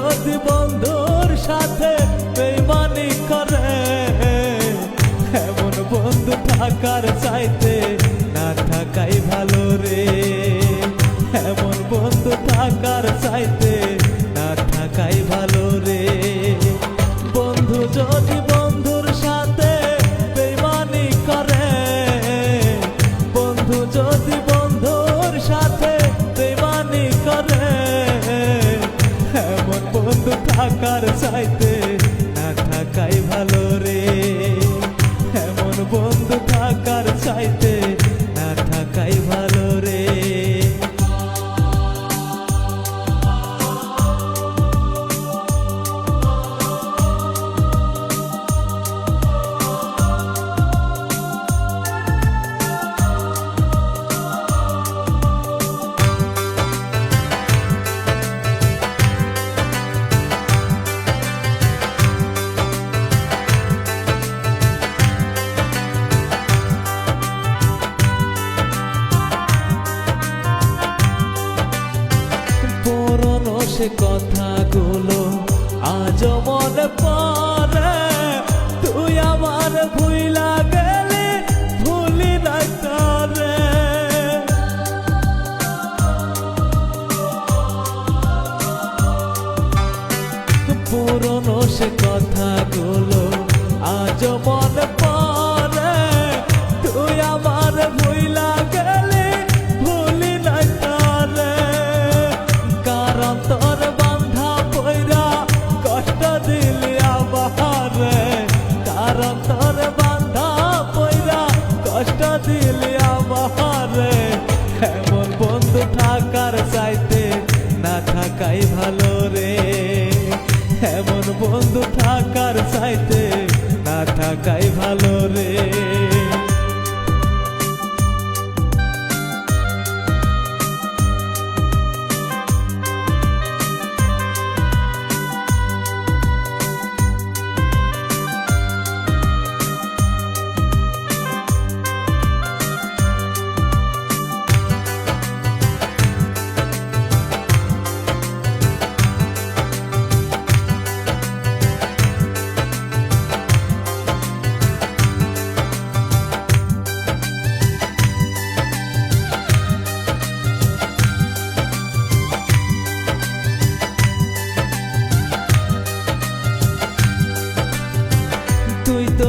যদি বন্ধুর সাথে বেমানি করে, এমন বন্ধু থাকার চাইতে না থাকাই ভালো রে। এমন বন্ধু থাকার চাইতে সে কথাগুলো আজ মনে পড়ে। তুই আমার ভুইলা গেলে, ভুলি নাই তরে। পুরনো সে কথাগুলো আজ মনে পড়ে। তুই আমার ভুইলা ভালো রে। এমন বন্ধু থাকার চাইতে না থাকাই ভালো রে।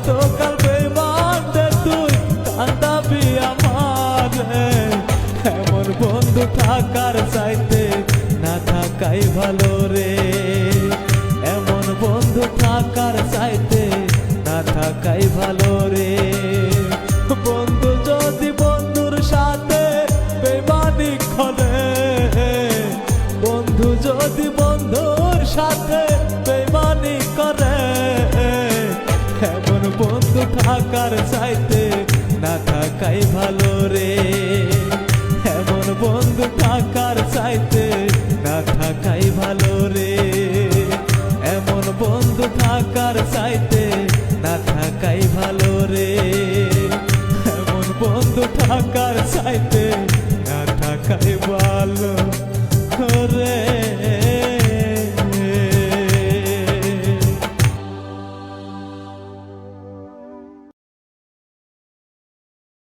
আর কত কাল তুই এমন বন্ধু চাইতে না ভালো রে। এমন বন্ধু থাকার চাইতে না থাকাই ভালো রে। থাকার চাইতে না থাকাই ভালো রে।